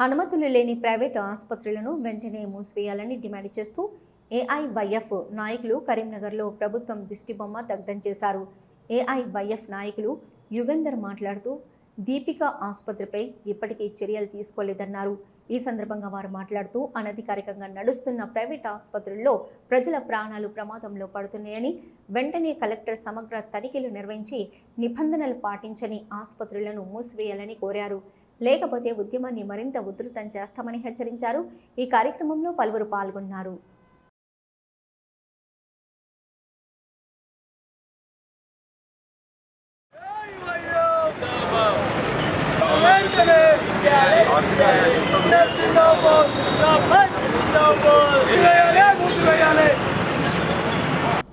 అనుమతులు లేని ప్రైవేటు ఆసుపత్రులను వెంటనే మూసివేయాలని డిమాండ్ చేస్తూ ఏఐవైఎఫ్ నాయకులు కరీంనగర్లో ప్రభుత్వం దిష్టిబొమ్మ దగ్ధం చేశారు. ఏఐవైఎఫ్ నాయకులు యుగంధర్ మాట్లాడుతూ దీపిక ఆసుపత్రిపై ఇప్పటికీ చర్యలు తీసుకోలేదన్నారు. ఈ సందర్భంగా వారు మాట్లాడుతూ అనధికారికంగా నడుస్తున్న ప్రైవేట్ ఆసుపత్రుల్లో ప్రజల ప్రాణాలు ప్రమాదంలో పడుతున్నాయని వెంటనే కలెక్టర్ సమగ్ర తనిఖీలు నిర్వహించి నిబంధనలు పాటించని ఆసుపత్రులను మూసివేయాలని కోరారు. లేకపోతే ఉద్యమాన్ని మరింత ఉధృతం చేస్తామని హెచ్చరించారు. ఈ కార్యక్రమంలో పలువురు పాల్గొన్నారు.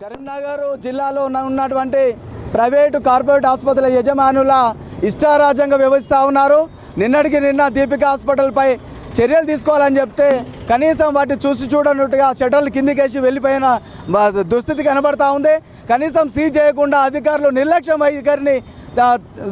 కరీంనగర్ జిల్లాలో ఉన్నటువంటి ప్రైవేటు కార్పొరేట్ ఆసుపత్రుల యజమానుల ఇష్టారాజ్యంగా వ్యవహరిస్తూ ఉన్నారు. నిన్నటికి నిన్న దీపిక హాస్పిటల్పై చర్యలు తీసుకోవాలని చెప్తే కనీసం వాటిని చూసి చూడనట్టుగా షటర్లు కిందికేసి వెళ్ళిపోయిన దుస్థితి కనబడతా ఉంది. కనీసం సీజ్ చేయకుండా అధికారులు నిర్లక్ష్యం వైఖరిని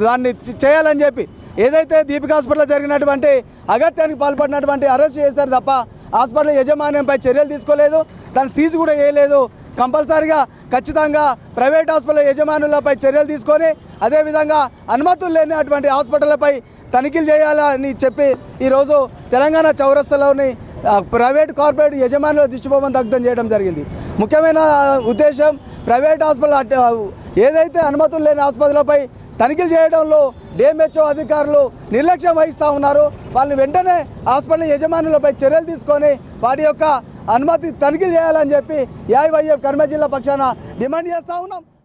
దాన్ని చేయాలని చెప్పి ఏదైతే దీపిక హాస్పిటల్లో జరిగినటువంటి అగత్యానికి పాల్పడినటువంటి అరెస్ట్ చేశారు తప్ప హాస్పిటల్ యజమాన్యంపై చర్యలు తీసుకోలేదు. దాన్ని సీజ్ కూడా చేయలేదు కంపల్సరిగా ఖచ్చితంగా ప్రైవేట్ హాస్పిటల్ యజమానులపై చర్యలు తీసుకొని అదేవిధంగా అనుమతులు లేని అటువంటి హాస్పిటళ్ళపై తనిఖీలు చేయాలని చెప్పి ఈరోజు తెలంగాణ చౌరస్తలోని ప్రైవేట్ కార్పొరేట్ యజమానుల దిష్టిబొమ్మను దగ్ధం చేయడం జరిగింది. ముఖ్యమైన ఉద్దేశం ప్రైవేట్ హాస్పిటల్ ఏదైతే అనుమతులు లేని ఆసుపత్రులపై తనిఖీలు చేయడంలో డిఎంహెచ్ఓ అధికారులు నిర్లక్ష్యం వహిస్తూ ఉన్నారు. వాళ్ళని వెంటనే హాస్పిటల్ యజమానులపై చర్యలు తీసుకొని వాటి యొక్క అనుమతి తనిఖీలు చేయాలని చెప్పి ఏఐవైఎఫ్ కర్మ జిల్లా పక్షాన డిమాండ్ చేస్తూ ఉన్నాం.